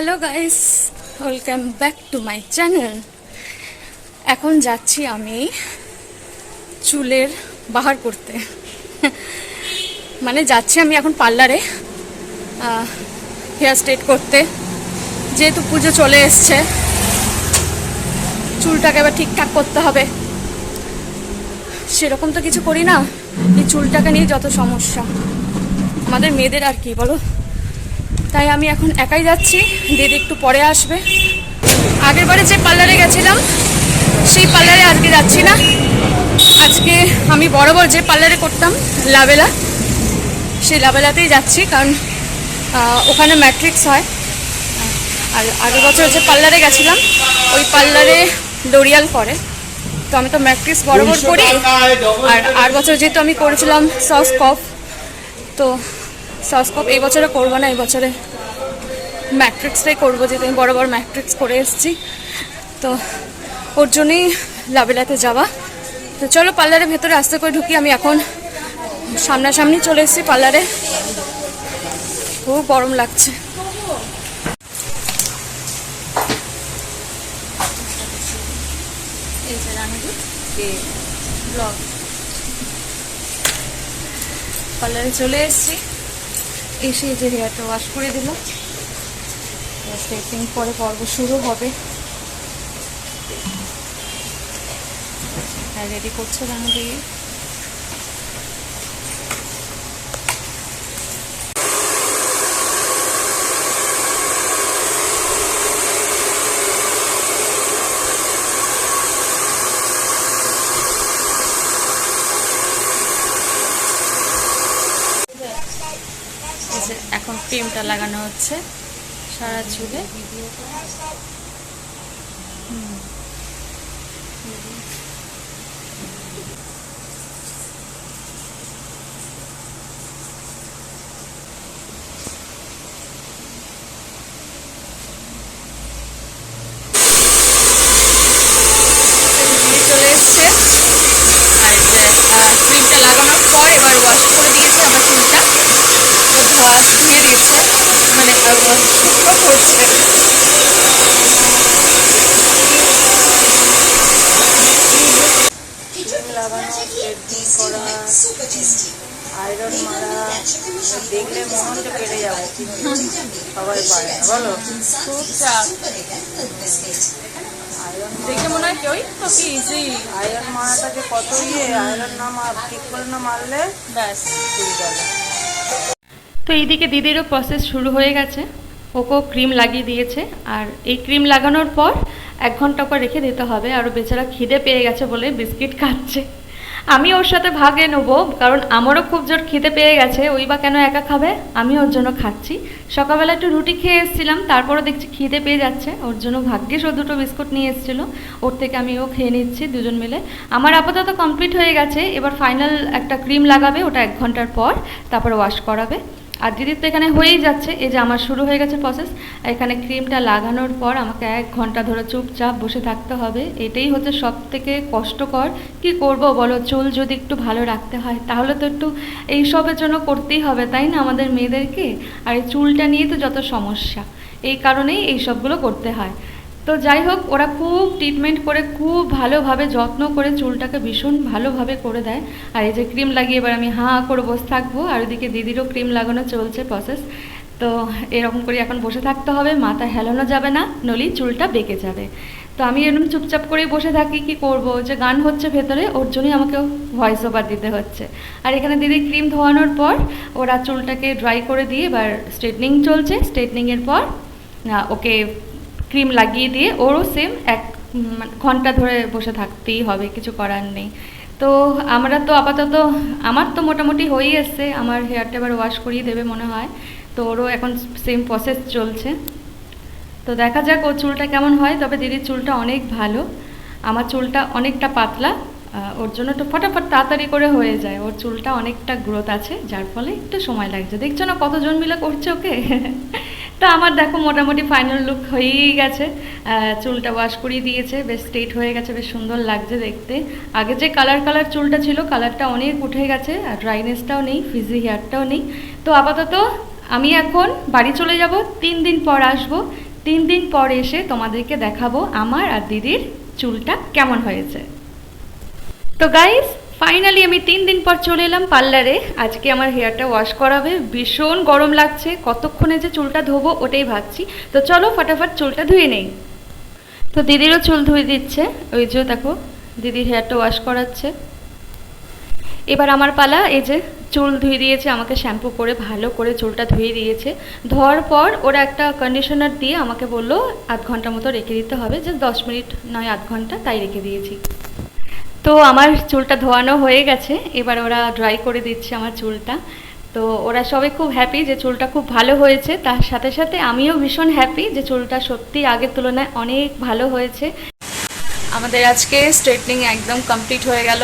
Hello guys welcome back to my channel এখন যাচ্ছি আমি চুলের বাহার করতে। মানে যাচ্ছি আমি এখন পার্লারে হেয়ার স্ট্রেট করতে। যেহেতু পুজো চলে এসছে, চুলটাকে এবার ঠিকঠাক করতে হবে। সেরকম তো কিছু করি না। এই চুলটাকে নিয়ে যত সমস্যা। আমাদের মেয়েদের আর কি, বলো? তাই আমি এখন একাই যাচ্ছি। দিদি একটু পরে আসবে। আগের বারে যে পার্লারে গেছিলাম, সেই পার্লারে আজকে যাচ্ছি না। আজকে আমি বরাবর যে পার্লারে করতাম, লাবেলা, সেই লাবেলাতেই যাচ্ছি কারণ ওখানে ম্যাট্রিক্স হয়। আর আগের বছর যে পার্লারে গেছিলাম, ওই পার্লারে লোরিয়াল করে। তো আমি তো ম্যাট্রিক্স বরাবর করি। আর আর বছর যেহেতু আমি করেছিলাম, সস কফ। তো সসকপ এই বছরে করব না, এই বছরে ম্যাট্রিক্সটাই করব, যেহেতু আমি বড় বড় ম্যাট্রিক্স করে এসেছি। তো ওর জন্যই লাবেলাতে যাওয়া। তো চলো পার্লারের ভেতরে আস্তে করে ঢুকি, আমি এখন সামনাসামনি চলে এসেছি পার্লারে। খুব গরম লাগছে। পার্লারে চলে এসেছি। এসে যে হেয়ারটা ওয়াশ করে দিল স্টেপিং পরে পর্ব শুরু হবে। রেডি করছে রানু দিয়ে এই যে এখন ক্রিমটা লাগানো হচ্ছে সারা চুলে হুম। দিয়ে চলে এসছে আর এই যে ক্রিমটা লাগানোর পর এবার ওয়াশ করে দিয়েছে আমার চুলটা ওয়াশ ধুয়ে দিয়েছে মানে ওয়াশ করছে লাগানো থ্রেডিং করা আয়রন মারা দেখলে মনে হচ্ছে পেরে যাব সবাই পারে বলো খুব চাপ দেখে মনে হয় কেউই তো কি ইজি আয়রন মারাটাকে কত ইয়ে আয়রন না মার ঠিক করে না মারলে ব্যাস। ঠিক তো এইদিকে দিদিরও প্রসেস শুরু হয়ে গেছে। ওকেও ক্রিম লাগিয়ে দিয়েছে। আর এই ক্রিম লাগানোর পর এক ঘণ্টা পর রেখে দিতে হবে। আর বেচারা খিদে পেয়ে গেছে বলে বিস্কিট খাচ্ছে। আমি ওর সাথে ভাগে নেব, কারণ আমারও খুব জোর খিদে পেয়ে গেছে। ওই বা কেন একা খাবে? আমি ওর জন্য খাচ্ছি। সকালবেলা একটু রুটি খেয়ে এসেছিলাম তারপরে দেখছি খিদে পেয়ে যাচ্ছে। ওর জন্য ভাগ্যিস ও দুটো বিস্কুট নিয়ে এসেছিল। ওর থেকে আমি ও খেয়ে নিচ্ছি দুজন মিলে। আমার আপাতত কমপ্লিট হয়ে গেছে। এবার ফাইনাল একটা ক্রিম লাগাবে, ওটা এক ঘণ্টার পর, তারপর ওয়াশ করাবে। আর দিদির তো এখানে হয়েই যাচ্ছে, এই যে আমার শুরু হয়ে গেছে প্রসেস এখানে ক্রিমটা লাগানোর পর আমাকে এক ঘণ্টা ধরে চুপচাপ বসে থাকতে হবে। এটাই হচ্ছে সব থেকে কষ্টকর। কি করব বলো? চুল যদি একটু ভালো রাখতে হয়, তাহলে তো একটু এইসবের জন্য করতেই হবে, তাই না আমাদের মেয়েদেরকে? আর এই চুলটা নিয়ে তো যত সমস্যা, এই কারণেই এই সবগুলো করতে হয়। তো যাই হোক, ওরা খুব ট্রিটমেন্ট করে, খুব ভালোভাবে যত্ন করে চুলটাকে ভীষণ ভালোভাবে করে দেয়। আর এই যে ক্রিম লাগিয়ে এবার আমি হাঁ করে বসে থাকব, আর ওদিকে দিদিরও ক্রিম লাগানো চলছে প্রসেস তো এরকম করে এখন বসে থাকতে হবে মাথা হেলানো যাবে না নলি চুলটা বেঁকে যাবে। তো আমি এরকম চুপচাপ করেই বসে থাকি, কি করব? যে গান হচ্ছে ভেতরে, ওর জন্যই আমাকে ভয়েস ওভার দিতে হচ্ছে। আর এখানে দিদি ক্রিম ধোয়ানোর পর ওরা চুলটাকে ড্রাই করে দিয়ে এবার স্ট্রেটনিং চলছে। স্ট্রেটনিংয়ের পর ওকে ক্রিম লাগিয়ে দিয়ে ওরও সেম এক ঘণ্টা ধরে বসে থাকতেই হবে, কিছু করার নেই। তো আমরা তো আপাতত, আমার তো মোটামুটি হয়েই এসছে, আমার হেয়ারটা এবার ওয়াশ করিয়ে দেবে মনে হয়। তো ওরও এখন সেম প্রসেস চলছে। তো দেখা যাক ওর চুলটা কেমন হয়, তবে দিদির চুলটা অনেক ভালো। আমার চুলটা অনেকটা পাতলা ওর জন্য একটু ফটাফট তাড়াতাড়ি করে হয়ে যায়। ওর চুলটা অনেকটা গ্রোথ আছে, যার ফলে একটু সময় লাগছে। দেখছ না কতজন মিলে করছে ওকে? তো আমার দেখো মোটামুটি ফাইনাল লুক হয়েই গেছে। চুলটা ওয়াশ করিয়ে দিয়েছে, বেশ স্ট্রেট হয়ে গেছে, বেশ সুন্দর লাগছে দেখতে। আগে যে কালার কালার চুলটা ছিল কালারটা অনেক উঠে গেছে, আর ড্রাইনেসটাও নেই ফিজি হেয়ারটাও নেই। তো আপাতত আমি এখন বাড়ি চলে যাব, তিন দিন পর আসব। তিন দিন পর এসে তোমাদেরকে দেখাবো আমার আর দিদির চুলটা কেমন হয়েছে। তো গাইস ফাইনালি আমি তিন দিন পর চলে এলাম পার্লারে। আজকে আমার হেয়ারটা ওয়াশ করাবে। ভীষণ গরম লাগছে। কতক্ষণে যে চুলটা ধোবো, ওটাই ভাবছি। তো চলো ফটাফট চুলটা ধুয়ে নেই। তো দিদিরও চুল ধুয়ে দিচ্ছে। ওই যে দেখো, দিদির হেয়ারটা ওয়াশ করাচ্ছে। এবার আমার পালা, এই যে চুল ধুয়ে দিয়েছে, আমাকে শ্যাম্পু করে, ভালো করে চুলটা ধুয়ে দিয়েছে। ধোয়ার পর ওরা একটা কন্ডিশনার দিয়ে আমাকে বলল, আধ ঘণ্টা মতো রেখে দিতে হবে। যে দশ মিনিট, নয় আধ ঘণ্টা তাই রেখে দিয়েছি। তো আমার চুলটা ধোয়ানো হয়ে গেছে। এবার ওরা ড্রাই করে দিচ্ছে আমার চুলটা। তো ওরা সবাই খুব হ্যাপি যে চুলটা খুব ভালো হয়েছে। তার সাথে সাথে আমিও ভীষণ হ্যাপি যে চুলটা সত্যি আগের তুলনায় অনেক ভালো হয়েছে। আমাদের আজকে স্ট্রেটনিং একদম কমপ্লিট হয়ে গেল।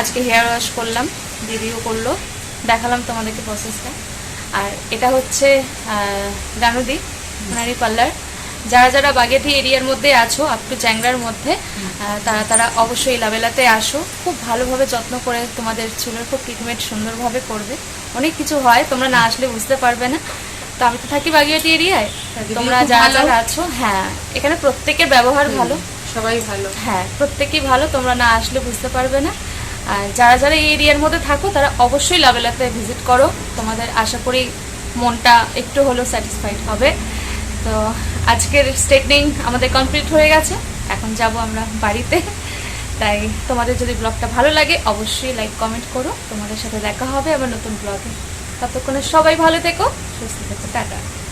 আজকে হেয়ার ওয়াশ করলাম, দিদিও করল। দেখালাম তোমাদেরকে প্রসেসটা আর এটা হচ্ছে গানুদি সোনারি পার্লার যারা যারা বাগেটি এরিয়ার মধ্যে আছো আপ টু চ্যাংরার মধ্যে তারা তারা অবশ্যই লাভেলাতে আসো। খুব ভালোভাবে যত্ন করে তোমাদের চুলের খুব ট্রিটমেন্ট সুন্দরভাবে করবে। অনেক কিছু হয় তোমরা না আসলে বুঝতে পারবে না। তো আমি তো থাকি বাগেটি এরিয়ায়। তোমরা যারা যারা আছো হ্যাঁ এখানে প্রত্যেকের ব্যবহার ভালো। সবাই ভালো। হ্যাঁ প্রত্যেকেই ভালো তোমরা না আসলে বুঝতে পারবে না। আর যারা যারা এই এরিয়ার মধ্যে থাকো তারা অবশ্যই লাভেলাতে ভিজিট করো। তোমাদের আশা করি মনটা একটু হলেও স্যাটিসফাইড হবে। তো আজকের স্টেটনিং আমাদের কমপ্লিট হয়ে গেছে। এখন যাব আমরা বাড়িতে। তাই তোমাদের যদি ব্লগটা ভালো লাগে, অবশ্যই লাইক কমেন্ট করো। তোমাদের সাথে দেখা হবে আবার নতুন ব্লগে। ততক্ষণে সবাই ভালো থেকো, সুস্থ থেকো। টাটা।